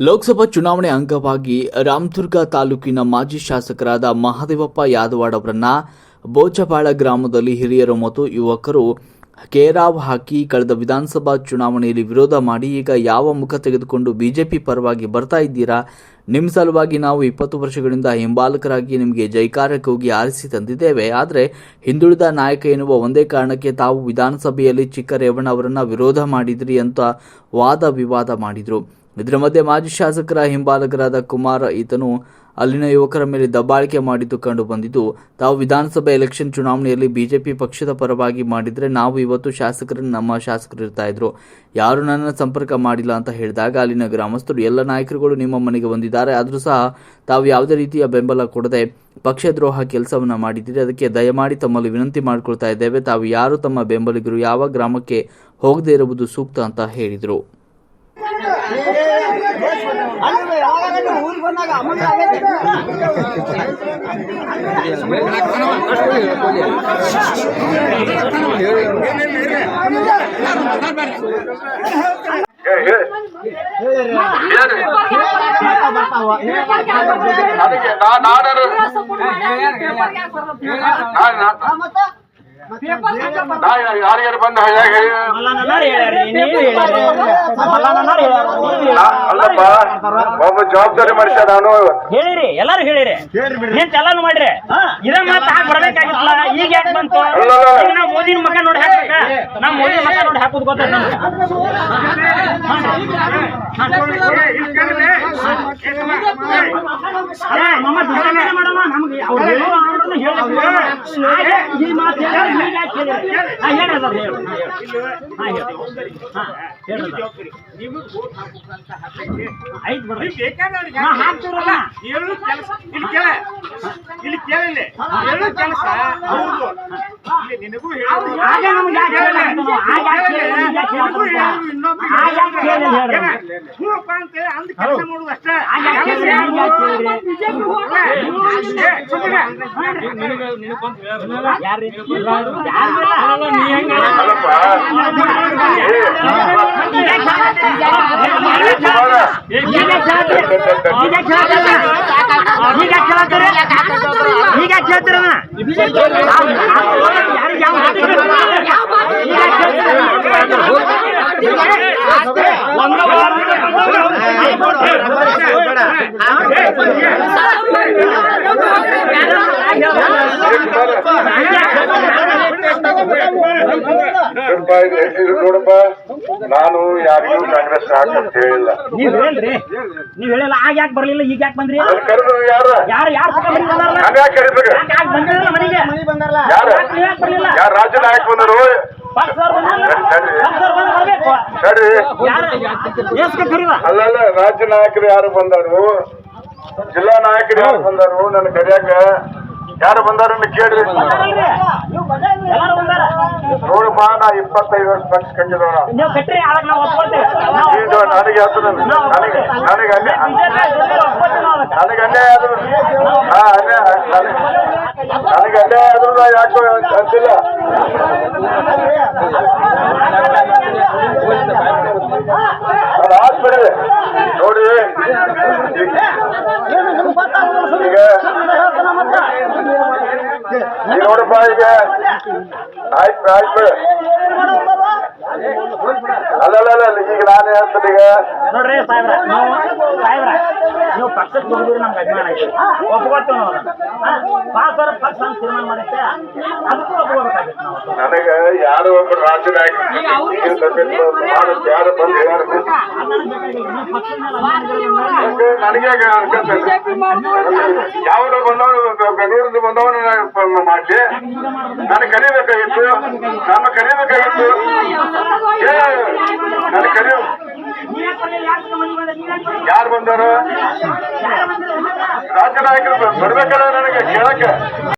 ಲೋಕಸಭಾ ಚುನಾವಣೆ ಅಂಗವಾಗಿ ರಾಮದುರ್ಗ ತಾಲೂಕಿನ ಮಾಜಿ ಶಾಸಕರಾದ ಮಹಾದೇವಪ್ಪ ಯಾದವಾಡ್ ಅವರನ್ನ ಬೋಚಪಾಳ ಗ್ರಾಮದಲ್ಲಿ ಹಿರಿಯರು ಮತ್ತು ಯುವಕರು ಕೇರಾವ್ ಹಾಕಿ ಕಳೆದ ವಿಧಾನಸಭಾ ಚುನಾವಣೆಯಲ್ಲಿ ವಿರೋಧ ಮಾಡಿ ಈಗ ಯಾವ ಮುಖ ತೆಗೆದುಕೊಂಡು ಬಿಜೆಪಿ ಪರವಾಗಿ ಬರ್ತಾ ಇದ್ದೀರಾ? ನಿಮ್ಮ ಸಲುವಾಗಿ ನಾವು ಇಪ್ಪತ್ತು ವರ್ಷಗಳಿಂದ ಹಿಂಬಾಲಕರಾಗಿ ನಿಮಗೆ ಜೈಕಾರ ಕೂಗಿ ಆರಿಸಿ ತಂದಿದ್ದೇವೆ. ಆದರೆ ಹಿಂದುಳಿದ ನಾಯಕ ಎನ್ನುವ ಒಂದೇ ಕಾರಣಕ್ಕೆ ತಾವು ವಿಧಾನಸಭೆಯಲ್ಲಿ ಚಿಕ್ಕ ರೇವಣ್ಣ ಅವರನ್ನು ವಿರೋಧ ಮಾಡಿದ್ರಿ ಅಂತ ವಾದ ವಿವಾದ ಮಾಡಿದ್ರು. ಇದರ ಮಧ್ಯೆ ಮಾಜಿ ಶಾಸಕರ ಹಿಂಬಾಲಕರಾದ ಕುಮಾರ ಈತನು ಅಲ್ಲಿನ ಯುವಕರ ಮೇಲೆ ದಬ್ಬಾಳಿಕೆ ಮಾಡಿದ್ದು ಕಂಡು ಬಂದಿದ್ದು, ತಾವು ವಿಧಾನಸಭೆ ಎಲೆಕ್ಷನ್ ಚುನಾವಣೆಯಲ್ಲಿ ಬಿಜೆಪಿ ಪಕ್ಷದ ಪರವಾಗಿ ಮಾಡಿದರೆ ನಾವು ಇವತ್ತು ಶಾಸಕರನ್ನು ನಮ್ಮ ಶಾಸಕರು ಇರ್ತಾ ಇದ್ರು. ಯಾರು ನನ್ನ ಸಂಪರ್ಕ ಮಾಡಿಲ್ಲ ಅಂತ ಹೇಳಿದಾಗ ಅಲ್ಲಿನ ಗ್ರಾಮಸ್ಥರು, ಎಲ್ಲ ನಾಯಕರುಗಳು ನಿಮ್ಮ ಮನೆಗೆ ಬಂದಿದ್ದಾರೆ, ಆದರೂ ಸಹ ತಾವು ಯಾವುದೇ ರೀತಿಯ ಬೆಂಬಲ ಕೊಡದೆ ಪಕ್ಷದ್ರೋಹ ಕೆಲಸವನ್ನು ಮಾಡಿದ್ದೀರಿ, ಅದಕ್ಕೆ ದಯಮಾಡಿ ತಮ್ಮಲ್ಲಿ ವಿನಂತಿ ಮಾಡಿಕೊಳ್ತಾ ಇದ್ದೇವೆ. ತಾವು ಯಾರು ತಮ್ಮ ಬೆಂಬಲಿಗರು, ಯಾವ ಗ್ರಾಮಕ್ಕೆ ಹೋಗದೇ ಇರುವುದು ಸೂಕ್ತ ಅಂತ ಹೇಳಿದರು. ಊರಿಗೆ ಬಂದಾಗ ಅಮೌಂಟ್ ಆಗೈತೆ ನಾಡರು ಹೇಳಿ ಹೇಳಿ ಜವಾಬ್ದಾರಿ ಮನುಷ್ಯ ನಾನು ಹೇಳಿರಿ, ಎಲ್ಲಾರು ಹೇಳಿರಿ. ಏನ್ ಚಲಾನು ಮಾಡ್ರಿ. ಇದೇ ಮಾತು ಹಾಕ್ ಬರ್ಬೇಕಾಗಿತ್ತಲ್ಲ, ಈಗ ಯಾಕೆ ಬಂತು? ನಾವ್ ಮೋದಿನ ಮಗ ನೋಡಿ ಹಾಕ್ಬೇಕ? ನಮ್ ಮೋದಿ ಮಗ ನೋಡಿ ಹಾಕುದು ಗೊತ್ತ ಮಾಡಮ್ಮ, ನಮ್ಗೆ ಅವ್ರು ಹೇಳೋ ಆರ್ಡರ್ನ ಹೇಳಿ ಹಾಗೆ ಈ ಮಾತು ಹೇಳಿ ಈಗ ಯಾಕೆ ಹೇಳಿರಿ? ಹಾ, ಹೇಳ್ರಿ ಅದಾರ, ಹೇಳ್ರಿ. ಹಾ, ಹೇಳ್ರಿ. ಹಾ, ಅದಾರ. ಆಯ್ತು ಬಿಡ್ರಿ. ಹಾ, ಹಾಕ್ತೀರಲ್ಲ. ಹೇಳು ಕೆಲಸ. ಇಲ್ಲಿ ಕೇಳ. ಇಲ್ಲಿ ಕೇಳಿಲ್ಲ. ಹೇಳು ಕೆಲಸ. ಹೌದು ಅಂದ್ ಕೆಲಸ ಮಾಡುದು ಅಷ್ಟೇ. ಹೇಳಿಲ್ಲ? ಈಗ ಯಾಕೆ ಹೇಳಿಲ್ಲ? ಏ, ಸುಮ್ನೆ. ನೋಡಪ್ಪ, ನಾನು ಯಾರಿಗೂ ಕಾಂಗ್ರೆಸ್ ಹಾಕಂತ ಹೇಳಿಲ್ಲ. ನೀವ್ ಹೇಳ್ರಿ ನೀವ್ ಹೇಳಲ್ಲ ಆಗ ಯಾಕೆ ಬರ್ಲಿಲ್ಲ ಈಗ ಯಾಕೆ ಬಂದ್ರಿ? ಕರೆದ್ರು ಯಾರ? ಯಾರು ಯಾರು ಮನೆಗೆ ಬಂದಿರಲ್ಲ? ರಾಜ್ಯ ನಾಯಕ ಬಂದರು? ಸರಿ. ಯಾರು? ಅಲ್ಲ ಅಲ್ಲಲ್ಲ ರಾಜ್ಯ ನಾಯಕರು ಯಾರು ಬಂದರು? ಜಿಲ್ಲಾ ನಾಯಕರು ಯಾರು ಬಂದರು? ನನ್ನ ಕರಿಯಾಕ ಯಾರು ಬಂದಾರ ಕೇಳ್ರಿ ಬಂದಾರಲ್ರಿ ಎಲ್ಲಾರು ಬಂದಾರ ನೋಡಪ್ಪ ನಾ ಇಪ್ಪತ್ತೈದು ವರ್ಷ ಪಕ್ಷ ಕಂಡಿದ ನೀವು ಕಟ್ರಿ ಆಳಕ್ ನಾವು ಒಪ್ಕೊಳ್ತೇವೆ ನಾವು ನನಗೆ ಹೇಳ್ತದೆ ನನಗೆ ನನಗೆ ಅನ್ಯ. ನನಗೆ ಅನ್ಯಾಯ ಆದ್ರು ಹಾ ಅನ್ಯಾಯ ನನಗೆ ನನಗೆ ಅನ್ಯಾಯ ಆದ್ರು ನಾ ಯಾಕೋ ಅಂತಿಲ್ಲ ಆದ್ಮೇಲೆ ನೋಡಿ ಈಗ ನೋಡಪ್ಪ ಈಗ ಆಯ್ತು ಆಯ್ತು. ಅಲ್ಲಲ್ಲ ಈಗ ನಾನೇ ಅಂತ ಈಗ. ನೋಡ್ರಿ ನೀವು ಪಕ್ಷಕ್ಕೆ ಬಂದಿರಿ ನಮ್ಗೆ ಅಭಿಮಾನ ಐತಿ ಒಪ್ಕೊಳ್ತೇವೆ ನಾವು ಪಕ್ಷ ಅಂತ ತೀರ್ಮಾನ ಮಾಡಿತ್ತೆ ಅದಕ್ಕೂ ಒಪ್ಕೋಬೇಕಾಗಿತ್ತು ನಾವು. ನನಗೆ ಯಾರೋ ಒಬ್ಬರು ರಾಜ್ಯ ನಾಯಕ? ಯಾರು ಬಂದು ಯಾರು ನನಗೆ ಯಾವನೋ ಬಂದವನು ಬೆಂಗಳೂರಿಂದ ಬಂದವನು ಮಾಡಿ ನಾನು ಕಲಿಬೇಕಾಗಿತ್ತು ನಾನು ಕಲಿಬೇಕಾಗಿತ್ತು ಏ ನಾನು ಕಲಿ ಯಾರು ಬಂದವರು? ರಾಜ್ಯ ನಾಯಕರು ಬರ್ಬೇಕಾದ್ರೆ ನನಗೆ ಕೇಳಕ್ಕೆ.